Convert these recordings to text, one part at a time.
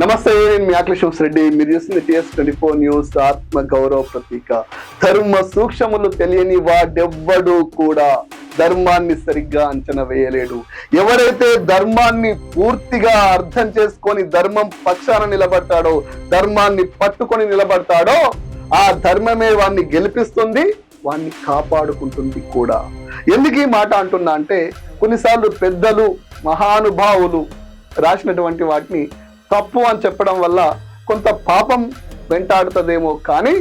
నమస్తే నేను మీ ఆకలి రెడ్డి. మీరు చూస్తుంది టీఎస్ ట్వంటీ ఫోర్ న్యూస్ ఆత్మ గౌరవ ప్రతీక. ధర్మ సూక్ష్మములు తెలియని వాడెవ్వడు కూడా ధర్మాన్ని సరిగ్గా అంచనా వేయలేడు. ఎవరైతే ధర్మాన్ని పూర్తిగా అర్థం చేసుకొని ధర్మం పక్షాన నిలబడతాడో ధర్మాన్ని పట్టుకొని నిలబడతాడో ఆ ధర్మమే వాణ్ణి గెలిపిస్తుంది వాణ్ణి కాపాడుకుంటుంది కూడా. ఎందుకు ఈ మాట అంటున్నా అంటే కొన్నిసార్లు పెద్దలు మహానుభావులు రాసినటువంటి వాటిని తప్పు అని చెప్పడం వల్ల కొంత పాపం వెంటాడుతుందేమో కానీ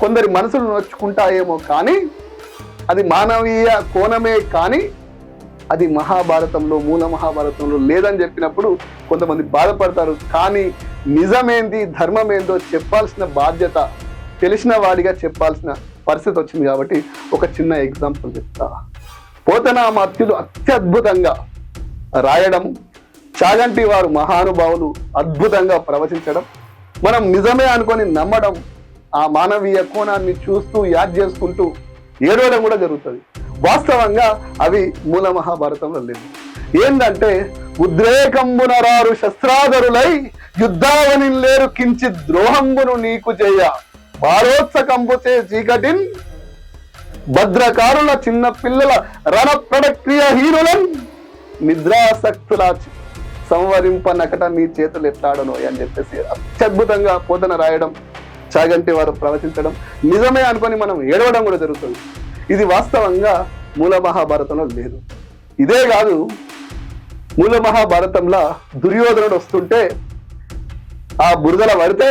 కొందరి మనసులు నొచ్చుకుంటాయేమో కానీ అది మానవీయ కోణమే కానీ అది మహాభారతంలో మూల మహాభారతంలో లేదని చెప్పినప్పుడు కొంతమంది బాధపడతారు. కానీ నిజమేంది ధర్మమేందో చెప్పాల్సిన బాధ్యత తెలిసిన వాడిగా చెప్పాల్సిన పరిస్థితి వచ్చింది కాబట్టి ఒక చిన్న ఎగ్జాంపుల్ చెప్తా. పోతనామాత్యులు అత్యద్భుతంగా రాయడం చాగంటి వారు మహానుభావులు అద్భుతంగా ప్రవచించడం మనం నిజమే అనుకొని నమ్మడం ఆ మానవీయ కోణాన్ని చూస్తూ యాద్ చేసుకుంటూ ఏడవడం కూడా జరుగుతుంది. వాస్తవంగా అవి మూల మహాభారతంలో లేవు. ఏంటంటే ఉద్రేకంబున రారు శస్త్రాధరులై యుద్ధావని లేరు కించి ద్రోహంబును నీకు చేయ. భారోత్సకంబుచే చీకటిన్ భద్రకారుల చిన్న పిల్లల రణ ప్రక్రియహీనులం నిద్రాసక్తుల సంవరింపనకట నీ చేతులు ఎట్లాడను అని చెప్పేసి అత్యద్భుతంగా పోతన రాయడం చాగంటి వారు ప్రవచించడం నిజమే అనుకొని మనం ఏడవడం కూడా జరుగుతుంది. ఇది వాస్తవంగా మూల మహాభారతంలో లేదు. ఇదే కాదు మూల మహాభారతంలో దుర్యోధనుడు వస్తుంటే ఆ బురదల పడితే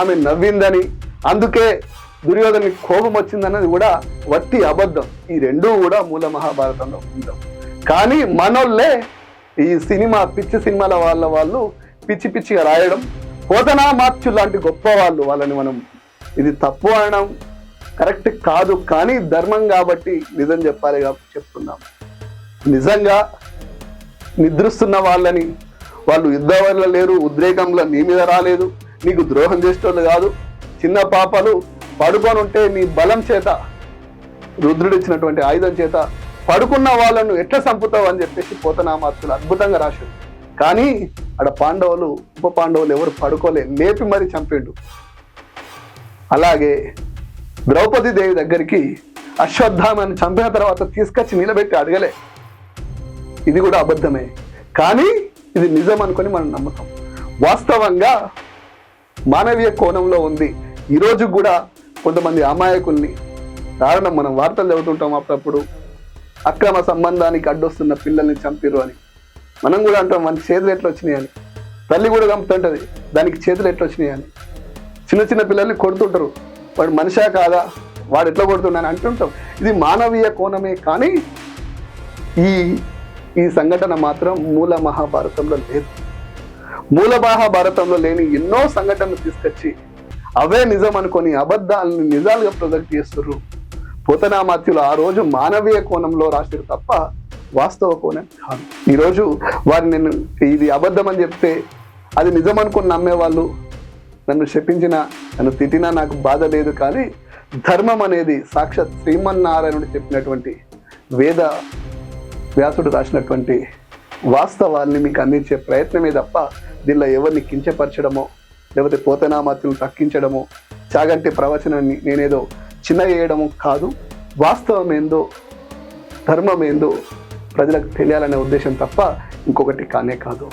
ఆమె నవ్విందని అందుకే దుర్యోధని కోపం వచ్చిందన్నది కూడా వట్టి అబద్ధం. ఈ రెండూ కూడా మూల మహాభారతంలో ఉందాం కానీ మనోళ్ళే ఈ సినిమా పిచ్చి సినిమాల వాళ్ళ వాళ్ళు పిచ్చి పిచ్చిగా రాయడం పోతనా మార్చు లాంటి గొప్ప వాళ్ళు వాళ్ళని మనం. ఇది తప్పు అనడం కరెక్ట్ కాదు కానీ ధర్మం కాబట్టి నిజం చెప్పాలి కాబట్టి చెప్తున్నాం. నిజంగా నిద్రిస్తున్న వాళ్ళని వాళ్ళు యుద్ధ వల్ల లేరు ఉద్రేకంలో నీ మీద రాలేదు నీకు ద్రోహం చేసేటోళ్ళు కాదు. చిన్న పాపలు పడుకొని ఉంటే నీ బలం చేత రుద్రుడు ఇచ్చినటువంటి ఆయుధం చేత పడుకున్న వాళ్ళను ఎట్లా చంపుతావు అని చెప్పేసి పోతనామాత్రులు అద్భుతంగా రాశాడు కానీ ఆడ పాండవులు ఉప పాండవులు ఎవరు పడుకోలే లేపి మరి చంపిండు అలాగే ద్రౌపది దేవి దగ్గరికి అశ్వత్థామని చంపిన తర్వాత తీసుకొచ్చి నిలబెట్టి అడగలే. ఇది కూడా అబద్ధమే. కానీ ఇది నిజం అనుకొని మనం నమ్ముతాం. వాస్తవంగా మానవీయ కోణంలో ఉంది. ఈరోజు కూడా కొంతమంది అమాయకుల్ని కారణం మనం వార్తలు చదువుతుంటాం అప్పుడప్పుడు. అక్రమ సంబంధానికి అడ్డొస్తున్న పిల్లల్ని చంపిరు అని. మనం కూడా అంటాం మన చేతులు ఎట్లా వచ్చినాయి అని. తల్లి కూడా చంపుతుంటుంది దానికి చేతులు ఎట్లా వచ్చినాయి అని. చిన్న చిన్న పిల్లల్ని కొడుతుంటారు వాడు మనిషా కాదా? వాడు ఎట్లా కొడుతున్నాను అంటుంటాం. ఇది మానవీయ కోణమే కానీ ఈ ఈ సంఘటన మాత్రం మూల మహాభారతంలో లేదు. మూల మహాభారతంలో లేని ఎన్నో సంఘటనలు తీసుకొచ్చి అవే నిజం అనుకొని అబద్ధాలను నిజాలుగా ప్రొజెక్ట్ చేస్తున్నారు పోతనామాత్యులు ఆ రోజు మానవీయ కోణంలో రాశారు తప్ప వాస్తవ కోణం కాదు. ఈరోజు వారు నేను ఇది అబద్ధం అని చెప్తే అది నిజం అనుకుని నమ్మేవాళ్ళు నన్ను శపించిన నన్ను తిట్టినా నాకు బాధ లేదు కానీ ధర్మం అనేది సాక్షాత్ శ్రీమన్నారాయణుడు చెప్పినటువంటి వేద వ్యాసుడు రాసినటువంటి వాస్తవాల్ని మీకు అందించే ప్రయత్నమే తప్ప దీనిలో ఎవరిని కించపరచడమో లేకపోతే పోతనామాత్రులు తక్కించడమో చాగంటి ప్రవచనాన్ని నేనేదో చిన్న చేయడము కాదు వాస్తవం ఏందో ధర్మం ఏందో ప్రజలకు తెలియాలనే ఉద్దేశం తప్ప ఇంకొకటి కానే కాదు.